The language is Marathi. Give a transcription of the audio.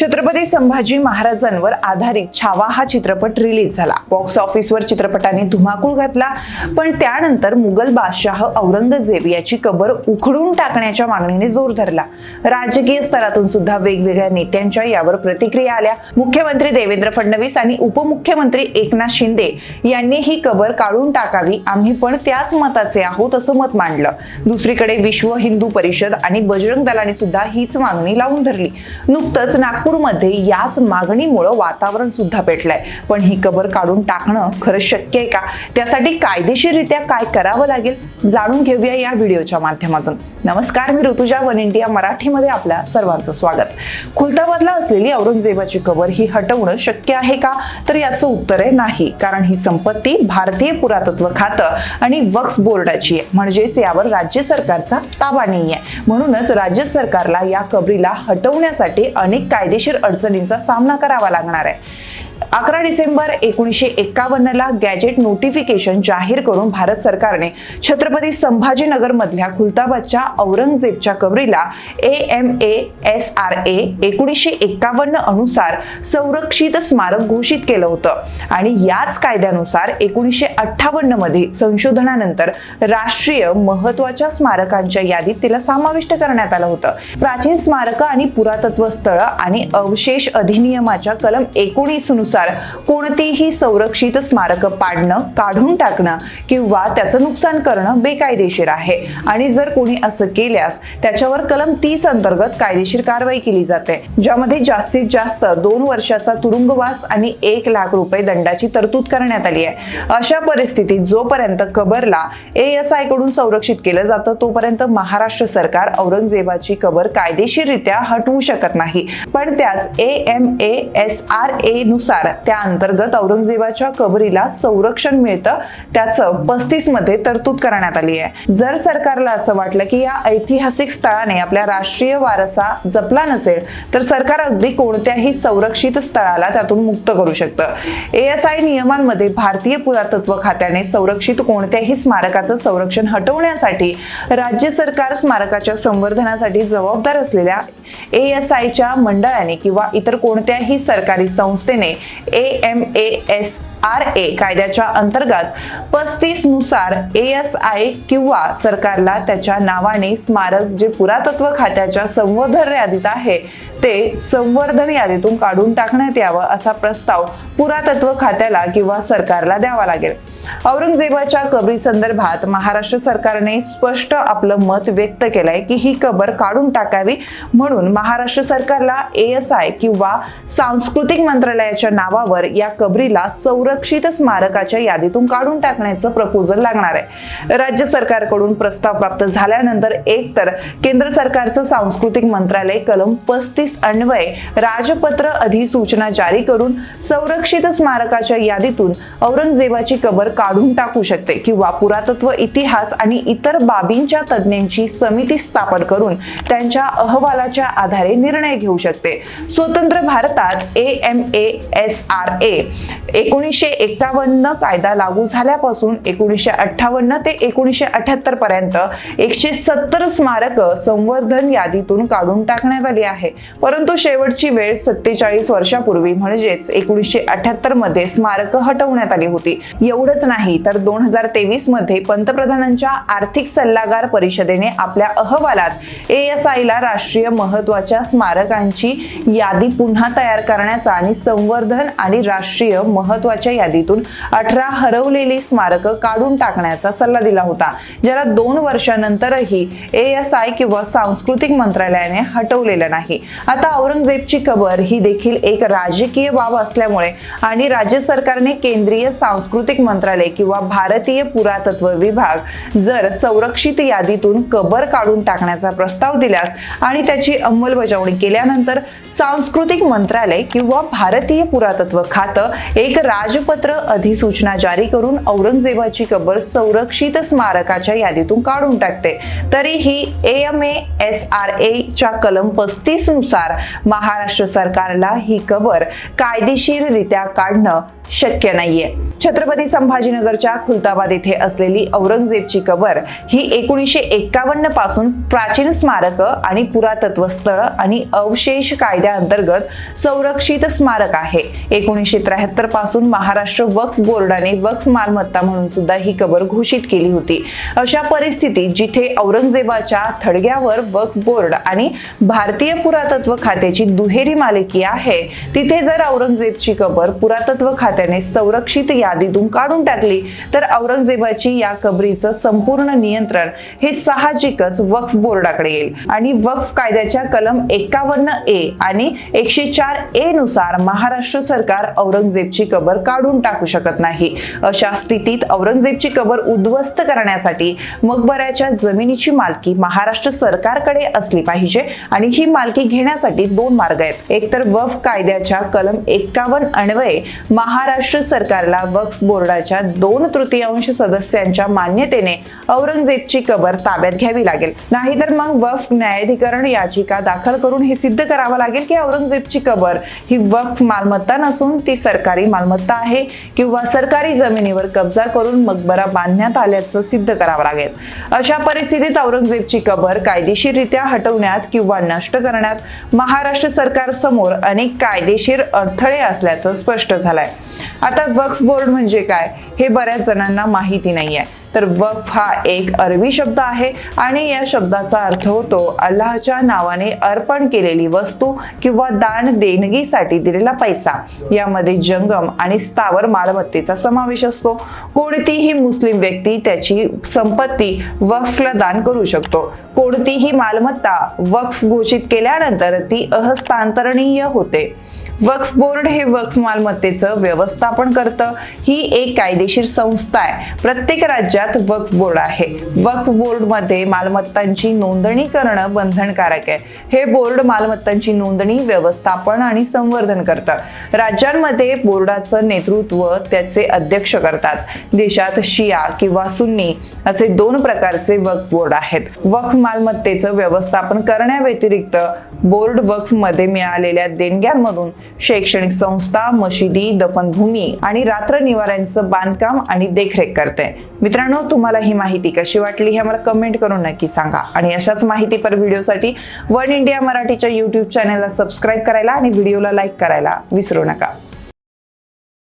छत्रपती संभाजी महाराजांवर आधारित छावा हा चित्रपट रिलीज झाला. बॉक्स ऑफिसवर चित्रपटाने धुमाकूळ घातला पण त्यानंतर मुघल बादशाह औरंगजेब याची कबर उखडून टाकण्याच्या मागणीने जोर धरला. राजकीय स्तरातून सुद्धा वेगवेगळ्या नेत्यांच्या यावर प्रतिक्रिया आल्या. मुख्यमंत्री देवेंद्र फडणवीस आणि उपमुख्यमंत्री एकनाथ शिंदे यांनी ही कबर काढून टाकावी आम्ही पण त्याच मताचे आहोत असं मत मांडलं. दुसरीकडे विश्व हिंदू परिषद आणि बजरंग दलाने सुद्धा हीच मागणी लावून धरली. नुकतंच नागपूरमध्ये याच मागणीमुळं वातावरण सुद्धा पेटलंय. पण ही कबर काढून टाकणं खरं शक्य आहे का? त्यासाठी कायदेशीररित्या काय करावं लागेल? जाणून घेऊया या व्हिडिओच्या माध्यमातून. नमस्कार मी ऋतुजा वन इंडिया मराठीमध्ये आपल्या सर्वांचं स्वागत. खुलताबादला असलेली औरंगजेबाची कबर ही हटवणं शक्य आहे का? तर याचं उत्तर आहे नाही कारण ही संपत्ती भारतीय पुरातत्व खातं आणि वक्फ बोर्डाची आहे. म्हणजेच यावर राज्य सरकारचा ताबा नाही आहे म्हणूनच राज्य सरकारला या कबरीला हटवण्यासाठी अनेक कायदे कायदेशीर अडचणींचा सामना करावा लागणार आहे. अकरा डिसेंबर एकोणीसशे एकावन्न ला गॅजेट नोटिफिकेशन जाहीर करून भारत सरकारने छत्रपती संभाजीनगर मधल्या खुलताबादच्या औरंगजेबच्या कबरीला A M A S R A एकोणीसशे एकावन्न अनुसार संरक्षित स्मारक घोषित केलं होतं. आणि याच कायद्यानुसार एकोणीसशे अठ्ठावन्नमध्ये संशोधनानंतर राष्ट्रीय महत्त्वाच्या स्मारकांच्या यादीत तिला समाविष्ट करण्यात आलं होतं. प्राचीन स्मारकं आणि पुरातत्व स्थळं आणि अवशेष अधिनियमाच्या कलम एकोणीस नियमानुसार कोणतीही संरक्षित स्मारकं पाडणं काढून टाकणं किंवा त्याचं नुकसान करणं बेकायदेशीर आहे. आणि जर कोणी असं केल्यास त्याच्यावर कलम तीस अंतर्गत कायदेशीर कारवाई केली जाते. ज्यामध्ये जास्तीत जास्त दोन वर्षाचा तुरुंगवास आणि एक लाख रुपये दंडाची तरतूद करण्यात आली आहे. अशा परिस्थितीत जोपर्यंत कबरला एएसआयकडून संरक्षित केलं जातं तोपर्यंत महाराष्ट्र सरकार औरंगजेबाची कबर कायदेशीररित्या हटवू शकत नाही. पण त्याच A M A S R A नुसार त्या अंतर्गत औरंगजेबाच्या कबरीला संरक्षण मिळतं त्याचं पस्तीसमध्ये तरतूद करण्यात आली आहे. जर सरकारला असं वाटलं की या ऐतिहासिक स्थळाने आपल्या राष्ट्रीय वारसा जपला नसेल तर सरकार अगदी कोणत्याही संरक्षित स्थळाला त्यातून मुक्त करू शकतं. एएसआय नियमांमध्ये भारतीय पुरातत्व खात्याने संरक्षित कोणत्याही स्मारकाचं संरक्षण हटवण्यासाठी राज्य सरकार स्मारकाच्या संवर्धनासाठी जबाबदार असलेल्या एएसआयच्या मंडळाने किंवा इतर कोणत्याही सरकारी संस्थेने A M A S R A कायद्याच्या अंतर्गत पस्तीसनुसार एस आय किंवा सरकारला त्याच्या नावाने स्मारक जे पुरातत्व खात्याच्या संवर्धन यादीत आहे ते संवर्धन यादीतून काढून टाकण्यात यावं असा प्रस्ताव पुरातत्व खात्याला किंवा सरकारला द्यावा लागेल. औरंगजेबाच्या कबरी संदर्भात महाराष्ट्र सरकारने स्पष्ट आपलं मत व्यक्त केलंय की ही कबर काढून टाकावी म्हणून महाराष्ट्र सरकारला एएसआय किंवा सांस्कृतिक मंत्रालयाच्या नावावर या कबरीला संरक्षित स्मारकाच्या यादीतून काढून टाकण्याचं प्रपोजल लागणार आहे. राज्य सरकारकडून प्रस्ताव प्राप्त झाल्यानंतर एक तर केंद्र सरकारचं सांस्कृतिक मंत्रालय कलम पस्तीस अन्वये राजपत्र अधिसूचना जारी करून संरक्षित स्मारकाच्या यादीतून औरंगजेबाची कबर काढून टाकू शकते किंवा पुरातत्व इतिहास आणि इतर बाबींच्या तज्ज्ञांची समिती स्थापन करून त्यांच्या अहवालाच्या आधारे निर्णय घेऊ शकते. स्वतंत्र भारतात A M A S R A एकोणीसशे एकावन्न कायदा लागू झाल्यापासून एकोणीसशे अठ्ठावन्न ते एकोणीसशे अठ्याहत्तर पर्यंत एकशे सत्तर स्मारक संवर्धन यादीतून काढून टाकण्यात आली आहे. परंतु शेवटची वेळ सत्तेचाळीस वर्षापूर्वी म्हणजेच एकोणीसशे अठ्याहत्तरमध्ये स्मारक हटवण्यात आली होती. एवढंच नाही तर दोन हजार तेवीसमध्ये पंतप्रधानांच्या आर्थिक सल्लागार परिषदेने आपल्या अहवालात एएसआय राष्ट्रीय महत्त्वाच्या स्मारकांची यादी पुन्हा तयार करण्याचा आणि संवर्धन आणि राष्ट्रीय महत्त्वाच्या यादीतून अठरा हरवलेली स्मारकं काढून टाकण्याचा सल्ला दिला होता ज्याला दोन वर्षानंतरही एएसआय किंवा सांस्कृतिक मंत्रालयाने हटवलेलं नाही. आता औरंगजेबची कबर ही देखील एक राजकीय बाब असल्यामुळे आणि राज्य सरकारने केंद्रीय सांस्कृतिक मंत्रालय किंवा भारतीय पुरातत्व विभाग जर संरक्षित यादीतून कबर काढून टाकण्याचा प्रस्ताव दिल्यास आणि त्याची अंमलबजावणी केल्यानंतर सांस्कृतिक मंत्रालय किंवा भारतीय पुरातत्व खातं एक राजपत्र अधिसूचना जारी करून औरंगजेबाची कबर संरक्षित स्मारकाच्या यादीतून काढून टाकते. तरीही M A S R A च्या कलम पस्तीसनुसार महाराष्ट्र सरकारला ही कबर कायदेशीररित्या काढणं शक्य नाहीये. छत्रपती संभाजी संभाजीनगरच्या खुलताबाद येथे असलेली औरंगजेबची कबर ही एकोणीसशे एक्कावन्नपासून प्राचीन स्मारक आणि पुरातत्व स्थळ आणि अवशेष कायद्याअंतर्गत संरक्षित स्मारक आहे. एकोणीसशे त्र्याहत्तरपासून महाराष्ट्र वक्फ बोर्डाने वक्फ मालमत्ता म्हणून सुद्धा ही कबर घोषित केली होती. अशा परिस्थितीत जिथे औरंगजेबाच्या थडग्यावर वक्फ बोर्ड आणि भारतीय पुरातत्व खात्याची दुहेरी मालकी आहे तिथे जर औरंगजेबची कबर पुरातत्व खात्याने संरक्षित यादीतून काढून टाकली तर औरंगजेबाची या कबरीचं संपूर्ण नियंत्रण हे साहजिकच वक्फ बोर्डाकडे येईल. आणि वक्फ कायद्याच्या कलम एकावन्न ए आणि एकशे चार ए नुसार महाराष्ट्र सरकार औरंगजेबची कबर काढून टाकू शकत नाही. अशा स्थितीत औरंगजेबची कबर उद्ध्वस्त करण्यासाठी मकबऱ्याच्या जमिनीची मालकी महाराष्ट्र सरकारकडे असली पाहिजे आणि ही मालकी घेण्यासाठी दोन मार्ग आहेत. एक तर वक्फ कायद्याच्या कलम एकावन्न अन्वये महाराष्ट्र सरकारला वक्फ बोर्डाच्या दोन तृतीयांश सदस्यांच्या मान्यतेने औरंगजेबची कबर ताब्यात घ्यावी लागेल. नाहीतर मग वफ न्यायाधिकरण याचिका दाखल करून हे सिद्ध करावं लागेल की औरंगजेबची कबर ही वफ मालमत्ता नसून ती सरकारी मालमत्ता आहे किंवा सरकारी जमिनीवर कब्जा करून मकबरा बांधण्यात आल्याचं सिद्ध करावं लागेल. अशा परिस्थितीत औरंगजेबची कबर कायदेशीररित्या हटवण्यात किंवा नष्ट करण्यात महाराष्ट्र सरकार समोर अनेक कायदेशीर अडथळे असल्याचं स्पष्ट झालंय. आता वक्फ बोर्ड म्हणजे काय? हे बऱ्याच जणांना माहिती नाहीये. तर वक्फ हा एक अरबी शब्द आहे आणि या शब्दाचा अर्थ होतो अल्लाहच्या नावाने अर्पण केलेली वस्तू किंवा दान देणगीसाठी दिलेला पैसा. यामध्ये जंगम आणि स्थावर मालमत्तेचा समावेश असतो. कोणतीही मुस्लिम व्यक्ती त्याची संपत्ती वक्फला दान करू शकतो. कोणतीही मालमत्ता वक्फ घोषित केल्यानंतर ती अहस्तांतरणीय होते. वक्फ बोर्ड हे वक्फ मालमत्तेचं व्यवस्थापन करतं. ही एक कायदेशीर संस्था आहे. प्रत्येक राज्यात वक्फ बोर्ड आहे. वक्फ बोर्डमध्ये मालमत्तांची नोंदणी करणं बंधनकारक आहे. हे बोर्ड मालमत्तांची नोंदणी व्यवस्थापन आणि संवर्धन करतं. राज्यांमध्ये बोर्डाचं नेतृत्व त्याचे अध्यक्ष करतात. देशात शिया किंवा सुन्नी असे दोन प्रकारचे वक्फ बोर्ड आहेत. वक्फ मालमत्तेचं व्यवस्थापन करण्याव्यतिरिक्त बोर्ड वक्फमध्ये मिळालेल्या देणग्यांमधून शैक्षणिक संस्था मशिदी दफनभूमी आणि रात्र निवाऱ्यांचं बांधकाम आणि देखरेख करते. मित्रांनो तुम्हाला ही माहिती कशी वाटली हे मला कमेंट करून नक्की सांगा. आणि अशाच माहितीपर व्हिडिओसाठी वन इंडिया मराठीच्या युट्यूब चॅनलला सबस्क्राईब करायला आणि व्हिडिओला लाईक करायला विसरू नका.